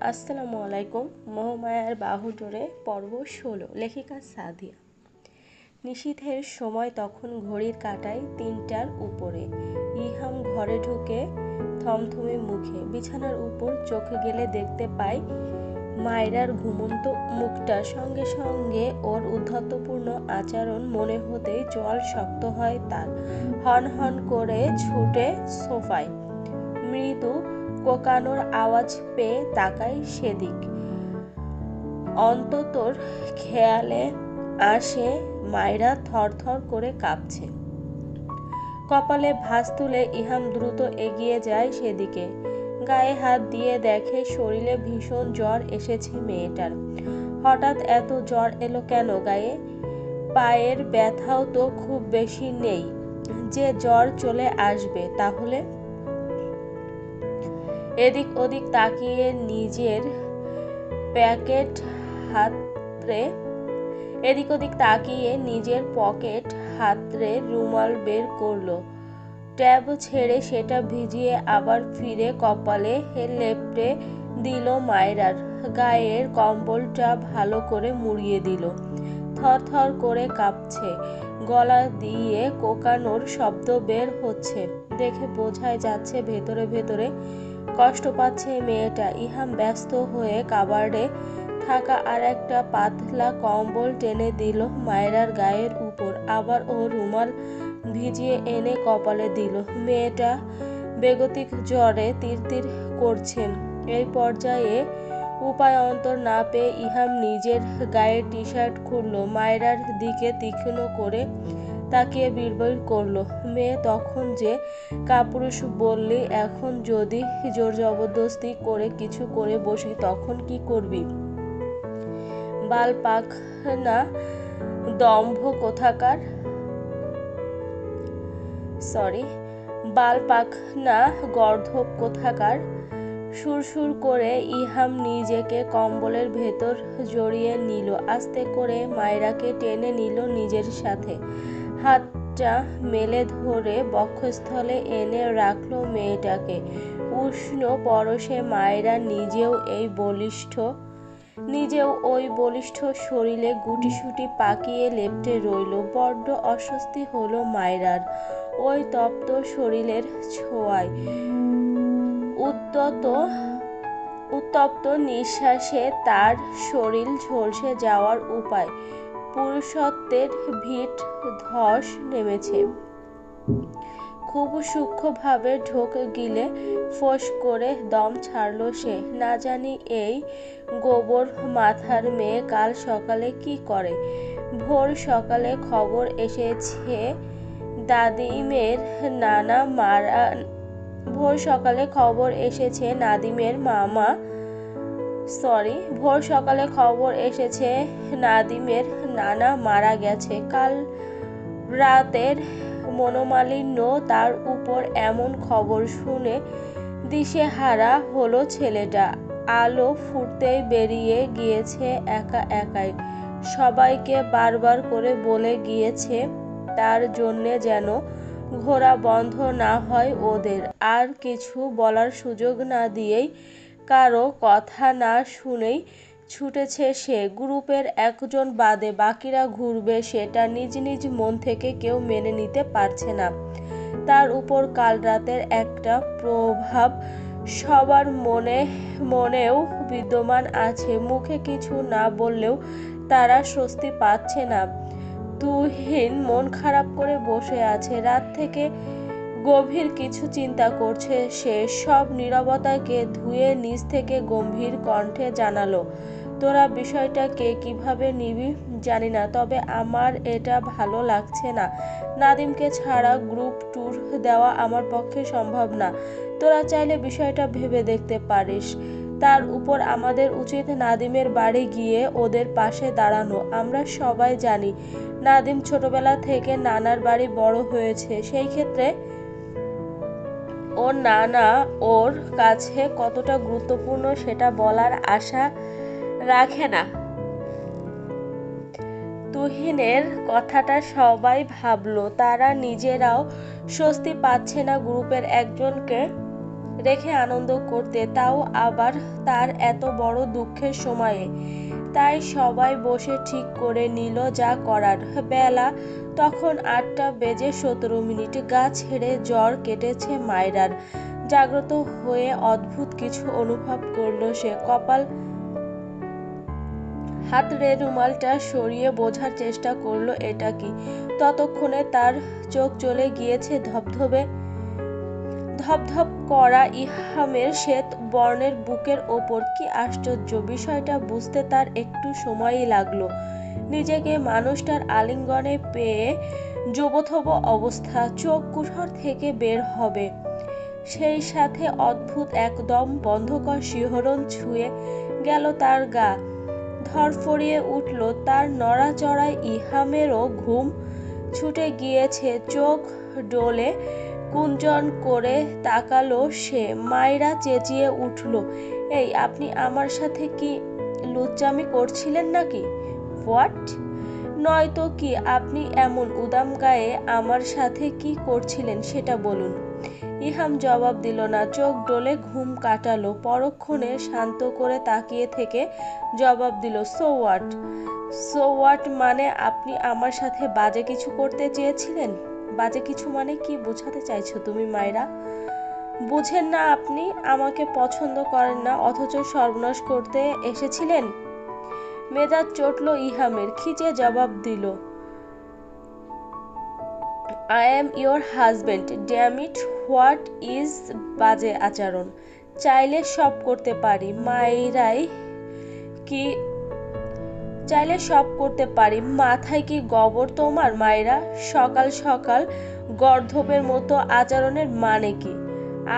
আসসালামু আলাইকুম, মোহমায়ার বাহুডোরে পর্ব ষোলো, লেখিকা সাদিয়া। নিশীথের সময় তখন ঘড়ির কাটায় তিনটার উপরে। ইহাম ঘরে ঢুকে থমথমে মুখে, বিছানার উপর চোখে গেলে দেখতে পাই মায়রার ঘুমন্ত মুখটা। সঙ্গে সঙ্গে ওর উদ্ধত্তপূর্ণ আচরণ মনে হতেই জল শক্ত হয় তার। হন হন করে ছুটে সোফায়। মৃদু কোকানোর আওয়াজ পেয়ে তাকাই সেদিক। অন্ততর খেয়ালে আসে মায়েরা থরথর করে কাঁপছে। কপালে ভাঁজ তুলে ইহাম দ্রুত এগিয়ে যায় সেদিকে। গায়ে হাত দিয়ে দেখে শরীরে ভীষণ জ্বর এসেছে মেয়েটার। হঠাৎ এত জ্বর এলো কেন গায়ে? পায়ের ব্যথাও তো খুব বেশি নেই। যে জ্বর চলে আসবে তাহলে? এদিক ওদিক তাকিয়ে নিজের প্যাকেট হাতরে, এদিক ওদিক তাকিয়ে নিজের পকেট হাতরে রুমাল বের করল। ট্যাব ছেড়ে সেটা ভিজিয়ে আবার ফিরে কপালে লেপটে দিল মায়রার। গায়ের কম্বলটা ভালো করে মুড়িয়ে দিল। থরথর করে কাঁপছে। গলা দিয়ে কোকানোর শব্দ বের হচ্ছে। দেখে বোঝাই যাচ্ছে ভেতরে ভেতরে কষ্ট পাচ্ছে মেয়েটা। ইহাম ব্যস্ত হয়ে কাবার্ডে থাকা আর একটা পাতলা কম্বল টেনে দিল মায়েরার গায়ের উপর। আবার ও রুমাল ভিজিয়ে এনে কপালে দিল। মেয়েটা বেগতিক জ্বরে তীর করছেন। এই পর্যায়ে উপায় অন্তর না পেয়ে ইহাম নিজের গায়ের টি শার্ট খুলল। মায়েরার দিকে তীক্ষ্ণ করে তাকিয়ে বিড়বিড় করল। মেয়ে তখন যে কাপুরুষ বললি, এখন যদি জোর জবরদস্তি করে কিছু করে বসি, তখন কি করবি? বাল পাক না, দম্ভ কোথাকার? সরি বাল পাক না, গর্ধব কোথাকার? সুরসুর করে ইহাম নিজেকে কম্বলের ভেতর জড়িয়ে নিল, আস্তে করে মায়রাকে টেনে নিল নিজের সাথে। হাতটা মেলে ধরে বক্ষস্থলে এনে রাখল মেয়েটাকে। উষ্ণ পরশে মায়েরা নিজেও এই বলিষ্ঠ, নিজেও ওই বলিষ্ঠ শরীরে গুটিসুটি পাকিয়ে লেপটে রইল। বড্ড অস্বস্তি হলো মায়রার ওই তপ্ত শরীরের ছোঁয়ায়। উদ্যত উত্তপ্ত নিঃশ্বাসে তার শরীর ঝলসে যাওয়ার উপায়। পুরুষত্বের ভিট ধস নেমেছে। খুব সূক্ষ্মভাবে ঢোক গিলে ফোঁস করে দম ছাড়ল সে। না জানি এই গোবর মাথার মেয়ে কাল সকালে কি করে। ভোর সকালে খবর এসেছে দাদিমের নানা মারা ভোর সকালে খবর এসেছে নাদিমের মামা সরি ভোর সকালে খবর এসেছে নাদিমের নানা মারা গেছে। কাল রাতের মনোমালিন্য তার উপর এমন খবর শুনে দিশেহারা হলো ছেলেটা। আলো ফুটতেই বেরিয়ে গিয়েছে একা একাই। সবাইকে বারবার করে বলে গিয়েছে তার জন্যে যেন ঘোরা বন্ধ না হয় ওদের। আর কিছু বলার সুযোগ না দিয়েই কারও কথা না শুনেই ছুটেছে সে। গ্রুপের একজন বাদে বাকিরা ঘুরবে সেটা নিজ নিজ মন থেকে কেউ মেনে নিতে পারছে না। তার উপর কাল রাতের একটা প্রভাব সবার মনে, মনেও বিদ্যমান আছে। মুখে কিছু না বললেও তারা স্বস্তি পাচ্ছে না। তুহিন মন খারাপ করে বসে আছে। রাত থেকে গভীর কিছু চিন্তা করছে, সে সব নিরবতাকে ধুয়ে নিজ থেকে গম্ভীর কণ্ঠে জানালো, তোরা বিষয়টাকে কীভাবে নিবি জানি না, তবে আমার এটা ভালো লাগছে না। নাদিমকে ছাড়া গ্রুপ ট্যুর দেওয়া আমার পক্ষে সম্ভব না। তোরা চাইলে বিষয়টা ভেবে দেখতে পারিস। তার উপর আমাদের উচিত নাদিমের বাড়ি গিয়ে ওদের পাশে দাঁড়ানো। আমরা সবাই জানি, নাদিম ছোটবেলা থেকে নানার বাড়ি বড় হয়েছে। সেই ক্ষেত্রে ওর নানা ওর কাছে কতটা গুরুত্বপূর্ণ সেটা বলার আশা রাখে না। তুহিনের কথাটা সবাই ভাবলো, তারা নিজেরাও স্বস্তি পাচ্ছে না গ্রুপের একজনকে রেখে আনন্দ করতে, তাও আবার তার এত বড় দুঃখের সময়ে। তাই সবাই বসে ঠিক করে নিল যা করার। বেলা তখন আটটা বেজে সতেরো মিনিট। গা ছেড়ে জ্বর কেটেছে মায়রার। জাগ্রত হয়ে অদ্ভুত কিছু অনুভব করল সে। কপাল হাতরে রুমালটা সরিয়ে বোঝার চেষ্টা করল, এটা কি? ততক্ষণে তার চোখ চলে গিয়েছে ধবধবে ধপধপ করা ইহামের শ্বেত বর্ণের বুকের ওপর কি আশ্চর্য বিষয়টা বুঝতে তার একটু সময়ই লাগল। নিজেকে মানুষটার আলিঙ্গনে পেয়ে যুবথব অবস্থা চোখ কুঠর থেকে বের হবে। সেই সাথে অদ্ভুত একদম বন্ধকর শিহরণ ছুঁয়ে গেল তার গা। ধরফড়িয়ে উঠল তার নড়াচড়ায় ইহামেরও ঘুম ছুটে গিয়েছে চোখ ডোলে কুঞ্জন করে তাকালো সে। মায়েরা চেঁচিয়ে উঠল, এই, আপনি আমার সাথে কি লুচ্চামি করছিলেন নাকি? হোয়াট? নয়তো কি, আপনি এমন উদাম গায়ে আমার সাথে কি করছিলেন সেটা বলুন। ইহাম জবাব দিল না, চোখ ডোলে ঘুম কাটালো, পরক্ষণে শান্ত করে তাকিয়ে থেকে জবাব দিল, সো হোয়াট? সো হোয়াট মানে আপনি আমার সাথে বাজে কিছু করতে চেয়েছিলেন? বাজে কিছু মানে কি বোঝাতে চাইছো তুমি মায়েরা? বুঝেন না আপনি, আমাকে পছন্দ করেন না, অথচ সর্বনাশ করতে এসেছিলেন? মেজাজ চটল ইহামের খিচে জবাব দিল? I am your husband damn it what is বাজে আচরণ? চাইলে সব করতে পারি, মায়েরাই কি চাইলে সব করতে পারি। মাথায় কি গবর তোমার, মায়েরা? সকাল সকাল গর্ধবের মতো আচরণের মানে কি?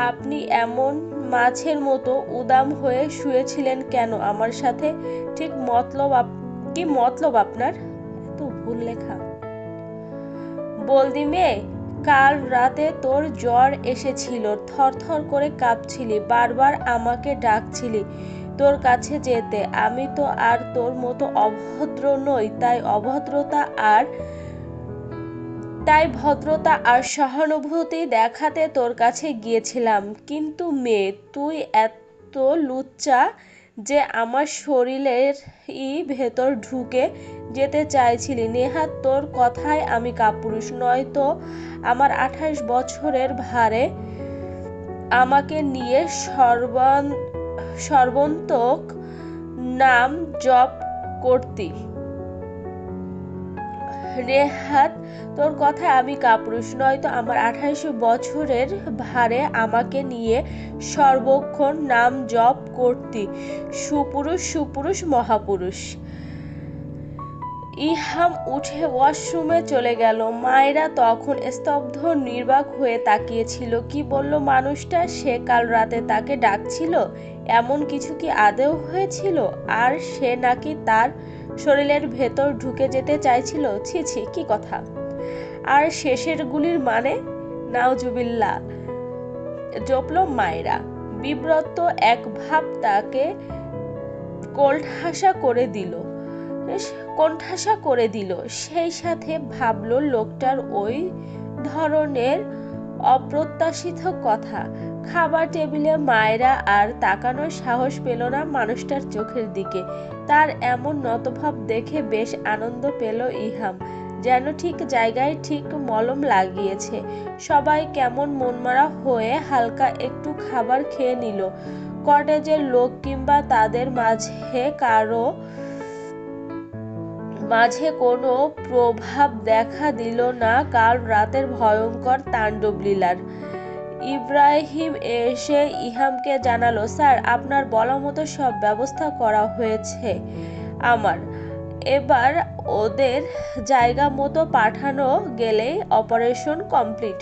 আপনি এমন মাছের মতো উদাম হয়ে শুয়েছিলেন কেন? আমার সাথে ঠিক মতলব কি মতলব আপনার? এত ভুল লেখা। বলদি মেয়ে, কাল রাতে তোর জ্বর এসেছিল। থরথর করে কাঁপছিলি, বারবার আমাকে ডাকছিলি। তোর কাছে যেতে। আমি তো আর তোর মতো অভদ্র নই, তাই অভদ্রতা আর, তাই ভদ্রতা আর সহানুভূতি দেখাতে তোর কাছে গিয়েছিলাম। কিন্তু মেয়ে, তুই এত লুচ্চা যে আমার শরীরের ই ভেতর ঢুকে যেতে চাইছিলি। নেহাত তোর কথায় আমি কাপুরুষ, নয়তো আমার আঠাশ বছরের ভারে আমাকে নিয়ে সর্বান সর্বন্তক নাম জপ করতি। রেহাত, তোর কথায় আমি কাপুরুষ, নয়তো আমার আঠাইশো বছরের ভারে আমাকে নিয়ে সর্বক্ষণ নাম জপ করতি। সুপুরুষ সুপুরুষ, মহাপুরুষ। ইহাম উঠে ওয়াশরুমে চলে গেল। মায়েরা তখন স্তব্ধ, নির্বাক হয়ে তাকিয়েছিল। কি বলল মানুষটা? সে কাল রাতে তাকে ডাকছিল? এমন কিছু কি আদেও হয়েছিল? আর সে নাকি তার শরীরের ভেতর ঢুকে যেতে চাইছিল? ছি ছি, কি কথা? আর শেষের গুলির মানে? নাওজুবিল্লা। জপল মায়েরা, বিব্রত এক ভাব তাকে কোল্ঠাসা করে দিল। কোণঠাসা করে দিল। সেই সাথে ভাবলো লোকটার ওই ধরনের অপ্রত্যাশিত কথা। খাবার টেবিলে মায়েরা আর তাকানোর সাহস পেল না মানুষটার চোখের দিকে। তার এমন নতভাব দেখে বেশ আনন্দ পেল ইহাম, যেন ঠিক জায়গায় ঠিক মলম লাগিয়েছে। সবাই কেমন মনমারা হয়ে হালকা একটু খাবার খেয়ে নিল। কটেজের লোক কিংবা তাদের মাঝে কারও মাঝে কোনো প্রভাব দেখা দিল না, কাল রাতের ভয়ঙ্কর তাণ্ডব লীলার। ইব্রাহিম এসে ইহামকে জানালো, স্যার, আপনার বলা মতো সব ব্যবস্থা করা হয়েছে আমার। এবার ওদের জায়গা মতো পাঠানো গেলে অপারেশন কমপ্লিট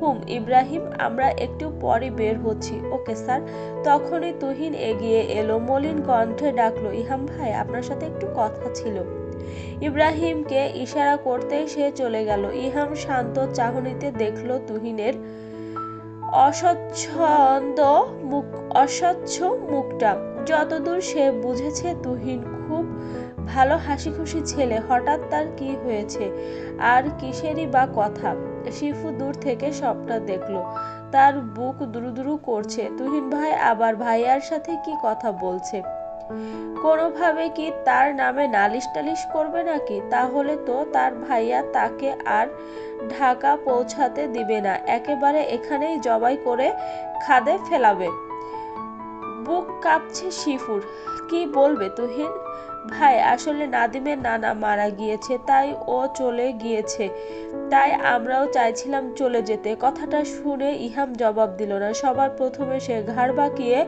হুম, ইব্রাহিম, আমরা একটু পরে বের হচ্ছি। Okay, sir. তখনই তুহিন এগিয়ে এলো, মলিন কণ্ঠে ডাকলো, ইহাম ভাই, আপনার সাথে একটু কথা ছিল। ইব্রাহিমকে ইশারা করতেই সে চলে গেল। ইহাম শান্ত চাহনিতে দেখল তুহিনের অস্বচ্ছন্দ মুখ, অস্বচ্ছ মুখটা। যতদূর সে বুঝেছে, তুহিন খুব ভালো হাসি খুশি ছেলে। হঠাৎ তার কি হয়েছে? আর কিসেরই বা কথা? শিফু দূর থেকে সবটা দেখল। তার বুক দুরু দুরু করছে। তুহিন ভাই, আবার ভাইয়ার সাথে কি কথা বলছে? কোনোভাবে কি তার নামে নালিশ টালিশ করবে নাকি? তাহলে তো তার ভাইয়া তাকে আর ঢাকা পৌঁছাতে দিবে না। একেবারে এখানেই জবাই করে খাদে ফেলাবে। বুক কাঁপছে শিফুর। কি বলবে তুহিন? ভাই, আসলে নাদিমের নানা মারা গিয়েছে, তাই ও চলে গিয়েছে। তাই আমরাও চাইছিলাম চলে যেতে। কথাটা শুনে ইহাম জবাব দিল না। সবার প্রথমে সে ঘাড় বাঁকিয়ে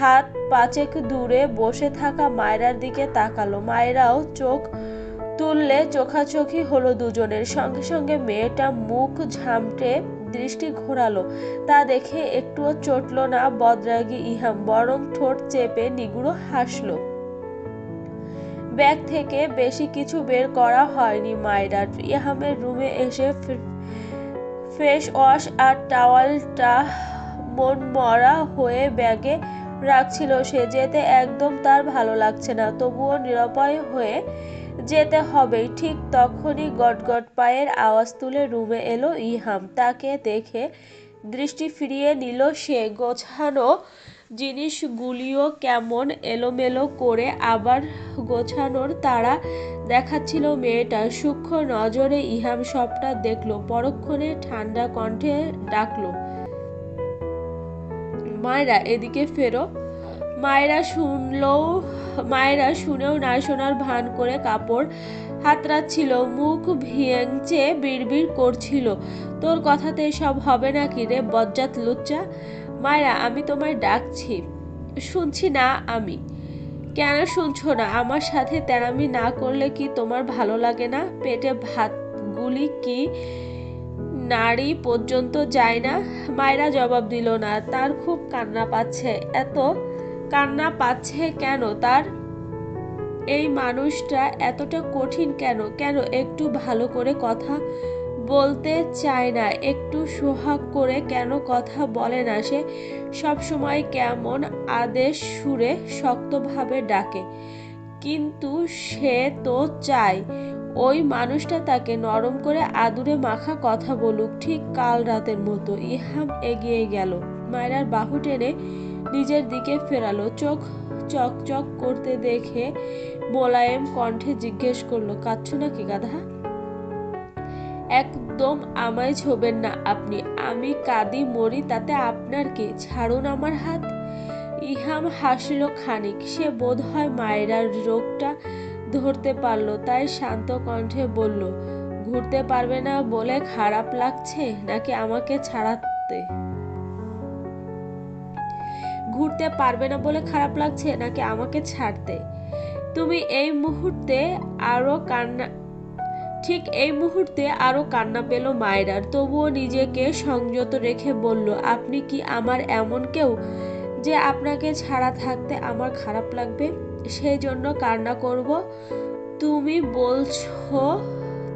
হাত পাচেক দূরে বসে থাকা মায়রার দিকে তাকালো। মায়েরাও চোখ তুললে চোখাচোখি হলো দুজনের। সঙ্গে সঙ্গে মেয়েটা মুখ ঝামটে দৃষ্টি ঘোরালো। তা দেখে একটুও চটল না বদরাগী ইহাম, বরং ঠোঁট চেপে নিগুড়ো হাসলো। ব্যাগ থেকে বেশি কিছু বের করা হয়নি মায়েরার। ইহামের রুমে এসে ফেস ওয়াশ আর টাওয়ালটা মন মরা হয়ে ব্যাগে রাখছিল সে যেতে একদম তার ভালো লাগছে না, তবুও নিরাপয় হয়ে যেতে হবেই ঠিক তখনই গটগট পায়ের আওয়াজ তুলে রুমে এলো ইহাম। তাকে দেখে দৃষ্টি ফিরিয়ে নিল সে। গোছানো জিনিসগুলিও কেমন এলোমেলো করে আবার গোছানোর তারা দেখাচ্ছিল মেয়েটা। সূক্ষ্ম নজরে ইহাম সবটা দেখল, পরক্ষণে ঠান্ডা কণ্ঠে ডাকলো মায়েরা এদিকে ফেরো। মায়েরা শুনলেও, মায়েরা শুনেও না শোনার ভান করে কাপড় হাতড়াচ্ছিল, মুখ ভেঙচে বিড়বিড় করছিল। তোর কথাতে সব হবে নাকি রে বজ্জাত লুচ্চা? মায়েরা, আমি তোমায় ডাকছি। শুনছি না আমি। কেন শুনছো না? আমার সাথে তেরামি না করলে কি তোমার ভালো লাগে না? পেটে ভাতগুলি কি নারী পর্যন্ত যায় না। মায়েরা জবাব দিল না। তার খুব কান্না পাচ্ছে। এত কান্না পাচ্ছে কেন? তার এই মানুষটা এতটা কঠিন কেন? কেন একটু ভালো করে কথা বলতে চায় না? একটু সোহাগ করে কেন কথা বলে না? সে সবসময় কেমন আদেশ সুরে শক্তভাবে ডাকে, কিন্তু সে তো চায়। ওই মানুষটা তাকে নরম করে আদুরে মাখা কথা বলুক, ঠিক কাল রাতের মতো। ইহাম এগিয়ে গেল। মায়েরার বাহু টেনে নিজের দিকে ফেরালো। চোখ চকচক করতে দেখে মোলায়েম কণ্ঠে জিজ্ঞেস করল, কাঁদছ নাকি গাধা? একদম আমায় ছোবেন না আপনি। আমি কাঁদি মরি, তাতে আপনার কি? ছাড়ুন আমার হাত? ইহাম হাসিল খানিক। সে বোধ হয় মায়েরার রোগটা ধরতে পারল, তাই শান্ত কণ্ঠে বলল, ঘুরতে পারবে না বলে খারাপ লাগছে নাকি আমাকে ছাড়াতে? ঘুরতে পারবে না বলে খারাপ লাগছে নাকি আমাকে ছাড়তে? তুমি এই মুহূর্তে আরও কান্না, ঠিক এই মুহূর্তে আরও কান্না পেল মায়েরার তবুও নিজেকে সংযত রেখে বলল, আপনি কি আমার এমন কেউ যে আপনাকে ছাড়া থাকতে আমার খারাপ লাগবে? সেই জন্য কান্না করব। তুমি বলছো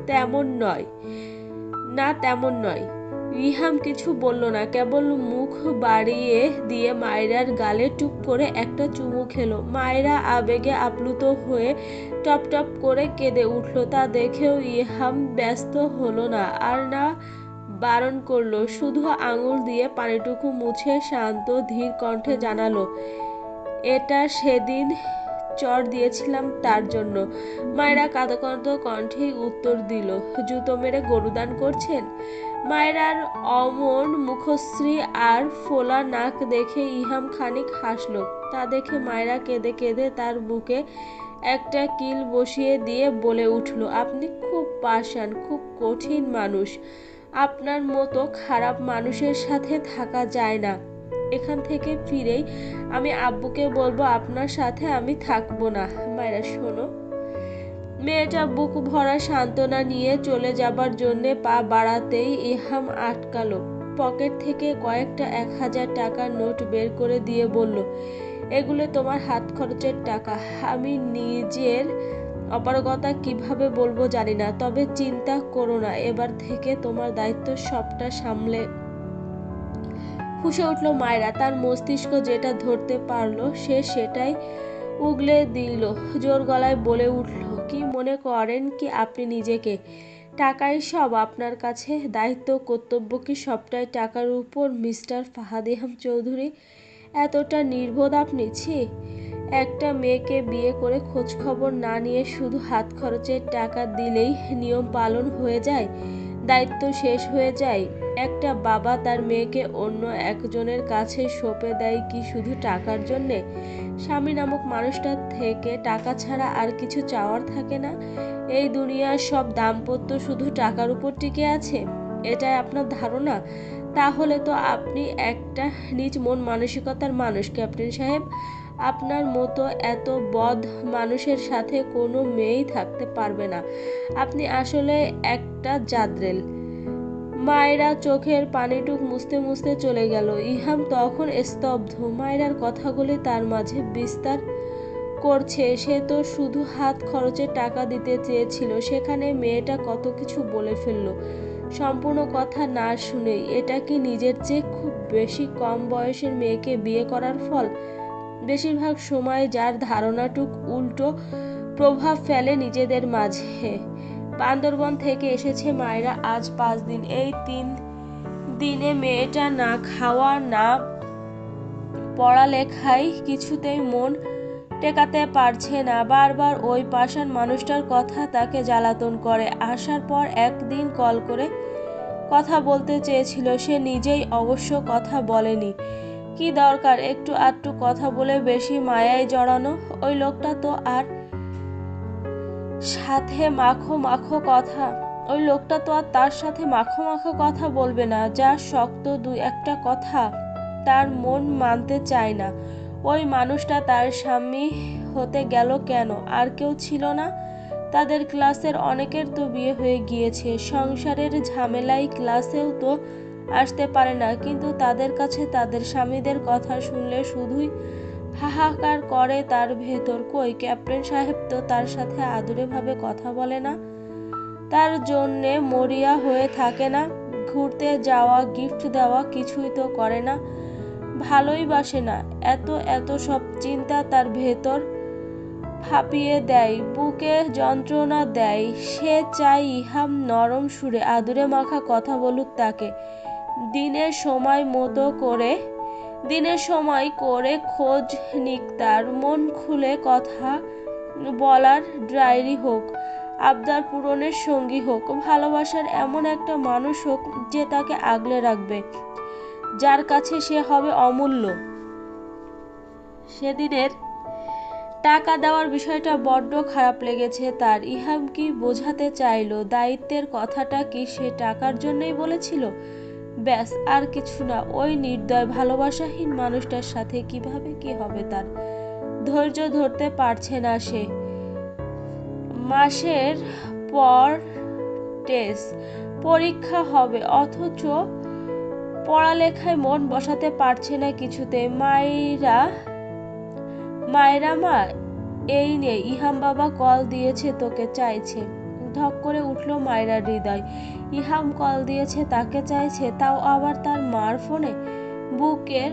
তেমন নয়। না, তেমন নয়। রিহাম কিছু বলল না, কেবল মুখ বাড়িয়ে দিয়ে মায়রার গালে টুপ করে একটা চুমু খেলো। মায়রা আবেগে আপ্লুত হয়ে টপ টপ করে কেঁদে উঠল। তা দেখেও ইহাম ব্যস্ত হলো না, আর না বারণ করল, শুধু আঙুল দিয়ে পানিটুকু মুছে শান্ত ধীর কণ্ঠে জানালো, এটা সেদিন চর দিয়েছিলাম তার জন্য। মায়েরা কাঁদো কণ্ঠেই উত্তর দিল, জুতো মেরে গরুদান করছেন? মায়েরার অমন মুখশ্রী আর ফোলা নাক দেখে ইহাম খানিক হাসল। তা দেখে মায়েরা কেঁদে কেঁদে তার বুকে একটা কিল বসিয়ে দিয়ে বলে উঠল, আপনি খুব পাষাণ, খুব কঠিন মানুষ। আপনার মতো খারাপ মানুষের সাথে থাকা যায় না। এখান থেকে ফিরেই আমি আব্বুকে বলব, আপনার সাথে আমি থাকব না। মায়েরা, শোনো। মেয়েটা বুক ভরা সান্ত্বনা নিয়ে চলে যাবার জন্যে পা বাড়াতেই ইহাম আটকালো। পকেট থেকে কয়েকটা এক হাজার টাকার নোট বের করে দিয়ে বলল, এগুলো তোমার হাত খরচের টাকা। আমি নিজের অপারগতা কীভাবে বলব জানি না, তবে চিন্তা করো না। এবার থেকে তোমার দায়িত্ব সবটা সামলে ফুসে উঠল মায়েরা। তার মস্তিষ্ক যেটা ধরতে পারল, সে সেটাই উগলে দিল। জোর গলায় বলে উঠল, কি মনে করেন কি আপনি নিজেকে? টাকাই সব আপনার কাছে? দায়িত্ব, কর্তব্য কি সবটাই টাকার উপর? মিস্টার ফাহাদিহাম চৌধুরী, এতটা নির্বোধ আপনি? ছি, একটা মেয়েকে বিয়ে করে খোঁজ খবর না নিয়ে শুধু হাত খরচের টাকা দিলেই নিয়ম পালন হয়ে যায়? দায়িত্ব শেষ হয়ে যায়। একটা বাবা তার মেয়েকে অন্য একজনের কাছে সঁপে দেয় কি শুধু টাকার জন্যে? স্বামী নামক মানুষটার থেকে টাকা ছাড়া আর কিছু চাওয়ার থাকে না? এই দুনিয়ার সব দাম্পত্য শুধু টাকার উপর টিকে আছে? এটাই আপনার ধারণা? তাহলে তো আপনি একটা নিজ মন মানসিকতার মানুষ ক্যাপ্টেন সাহেব। আপনার মতো এত বদ মানুষের সাথে কোনো মেয়েই থাকতে পারবে না। আপনি আসলে একটা জাদ্রেল। মায়েরা চোখের পানিটুক মুছতে মুছতে চলে গেল। ইহাম তখন স্তব্ধ। মায়েরার কথাগুলি তার মাঝে বিস্তার করছে। সে তো শুধু হাত খরচে টাকা দিতে চেয়েছিল। সেখানে মেয়েটা কত কিছু বলে ফেলল। সম্পূর্ণ কথা না শুনেই এটা কি নিজের চেয়ে খুব বেশি কম বয়সের মেয়েকে বিয়ে করার ফল? বেশিরভাগ সময় যার ধারণাটুক উল্টো প্রভাব ফেলে নিজেদের মাঝে। বান্দরবন থেকে এসেছে মায়েরা আজ পাঁচ দিন। এই তিন দিনে মেয়েটা না খাওয়া, না পড়ালেখায় কিছুতেই মন টেকাতে পারছে না। বারবার ওই পাষাণ মানুষটার কথা তাকে জ্বালাতন করে। আসার পর একদিন কল করে কথা বলতে চেয়েছিল। সে নিজেই অবশ্য কথা বলেনি। কি দরকার? একটু আধটু কথা বলে বেশি মায়ায় জড়ানো? ওই লোকটা তো আর সাথে মাখো মাখো কথা। ওই লোকটা তো আর তার সাথে মাখো মাখো কথা বলবে না। যা শক্ত দুই একটা কথা, তার মন মানতে চায় না। ওই মানুষটা তার স্বামী হতে গেল কেন? আর কেউ ছিল না? তাদের ক্লাসের অনেকের তো বিয়ে হয়ে গিয়েছে। সংসারের ঝামেলায় ক্লাসেও তো আসতে পারে না, কিন্তু তাদের কাছে তাদের স্বামীদের কথা শুনলে শুধুই হাহাকার করে তার ভেতর, কই, ক্যাপ্টেন সাহেব তো তার সাথে আদুরেভাবে কথা বলে না? তার জন্যে মরিয়া হয়ে থাকে না, ঘুরতে যাওয়া গিফট দেওয়া কিছুই তো করে না, ভালোই বাসে না, এত এত সব চিন্তা তার ভেতর ফাঁপিয়ে দেয়, বুকে যন্ত্রণা দেয়, সে চাই ইহাম নরম সুরে আদুরে মাখা কথা বলুক তাকে দিনের সময় মতো করে, দিনের সময় করে খোঁজ নিক তার। মন খুলে কথা বলার ডায়েরি হোক, আবদার পূরণের সঙ্গী হোক, ভালোবাসার এমন একটা মানুষ হোক যে তাকে আগলে রাখবে, যার কাছে সে হবে অমূল্য। সেদিনের টাকা দেওয়ার বিষয়টা বড্ড খারাপ লেগেছে তার। ইহাম কি বোঝাতে চাইলো? দায়িত্বের কথাটা কি সে টাকার জন্যই বলেছিল? ব্যাস, আর কিছু না। ওই নির্দয়, ভালোবাসাহীন মানুষটার সাথে কীভাবে কি হবে তার? ধৈর্য ধরতে পারছে না সে। মাসের পর টেস্ট পরীক্ষা হবে, অথচ পড়ালেখায় মন বসাতে পারছে না কিছুতে। মায়েরা মায়েরা মা এই নিয়ে ইহাম বাবা কল দিয়েছে তোকে, চাইছে। ধক করে উঠল মায়েরার হৃদয়। ইহাম কল দিয়েছে, তাকে চাইছে, তাও আবার তার মার ফোনে। বুকের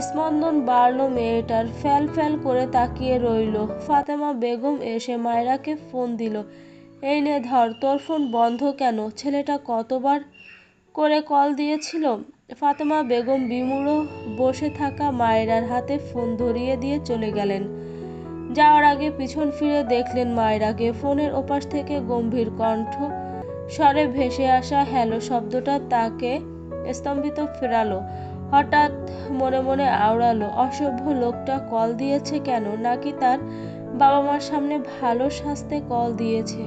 স্পন্দন বাড়ল মেয়েটার, ফ্যাল ফ্যাল করে তাকিয়ে রইল। ফাতেমা বেগম এসে মায়রাকে ফোন দিল। এই নে ধর, তোর ফোন বন্ধ কেন? ছেলেটা কতবার করে কল দিয়েছিল? ফাতেমা বেগম বিমুড়ো বসে থাকা মায়েরার হাতে ফোন ধরিয়ে দিয়ে চলে গেলেন। যাওয়ার আগে পিছন ফিরে দেখলেন মায়েরাকে ফোনের ওপাশ থেকে গম্ভীর কণ্ঠ। স্বরে ভেসে আসা হ্যালো শব্দটা তাকে স্তম্ভিত ফেরালো। হঠাৎ মনে মনে আওড়ালো, অসভ্য লোকটা কল দিয়েছে কেন? নাকি তার বাবা মার সামনে ভালো সাজতে কল দিয়েছে?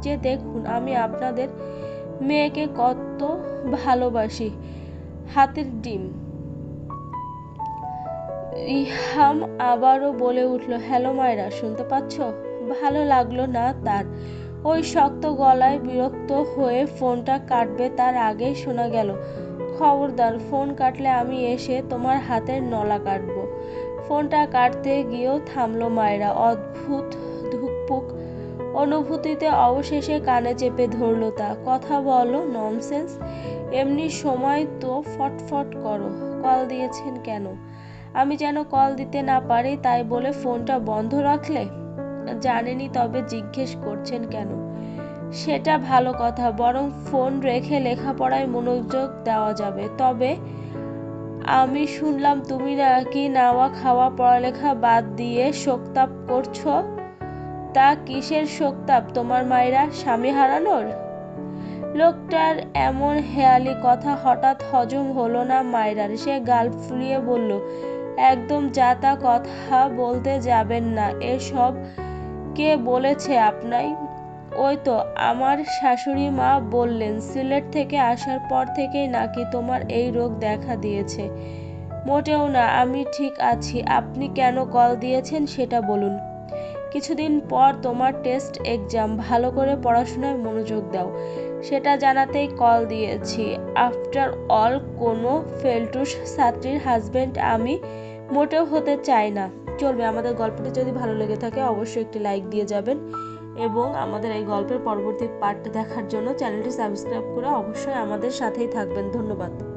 যে দেখুন, আমি আপনাদের মেয়েকে কত ভালোবাসি। হাতের ডিম। ইহাম আবারও বলে উঠল, হ্যালো মায়েরা, শুনতে পাচ্ছ? ভালো লাগল না তার। ওই শক্ত গলায় বিরক্ত হয়ে ফোনটা কাটবে তার আগেই শোনা গেল, খবরদার, ফোন কাটলে আমি এসে তোমার হাতের নলা কাটবো। ফোনটা কাটতে গিয়েও থামলো মায়েরা, অদ্ভুত ধুকপুক অনুভূতিতে অবশেষে কানে চেপে ধরল তা। কথা বলো, ননসেন্স, এমনি সময় তো ফটফট করো, কল দিয়েছেন কেন? আমি যেন কল দিতে না পারি, তাই বলে ফোনটা বন্ধ রাখলে? জানেনি তবে জিজ্ঞেস করছেন কেন? সেটা ভালো কথা, বরং ফোন রেখে লেখাপড়ায় মনোযোগ দেওয়া যাবে। তবে আমি শুনলাম তুমি নাকি নাওয়া খাওয়া পড়ালেখা বাদ দিয়ে শোকতাপ করছ। তা কিসের শোকতাপ? তোমার মায়েরা স্বামী হারানোর? লোকটার এমন হেয়ালি কথা হঠাৎ হজম হলো না মায়রার। সে গাল ফুলিয়ে বলল একদম যা তা কথা বলতে যাবেন না, এসব কে বলেছে আপনাই ওই তো, আমার শাশুড়ি মা বললেন, সিলেট থেকে আসার পর থেকেই নাকি তোমার এই রোগ দেখা দিয়েছে। মোটেও না, আমি ঠিক আছি, আপনি কেন কল দিয়েছেন সেটা বলুন। কিছুদিন পর তোমার টেস্ট এক্সাম, ভালো করে পড়াশোনায় মনোযোগ দাও। সেটা জানাতেই কল দিয়েছি। আফটার অল কোনো ফেলটুস ছাত্রীর হাজব্যান্ড আমি মোটেও হতে চায় না। চলবে, আমাদের গল্পটি যদি ভালো লেগে থাকে, অবশ্যই একটি লাইক দিয়ে যাবেন। এবং আমাদের এই গল্পের পরবর্তী পার্ট দেখার জন্য চ্যানেলটি সাবস্ক্রাইব করে অবশ্যই আমাদের সাথেই থাকবেন। ধন্যবাদ।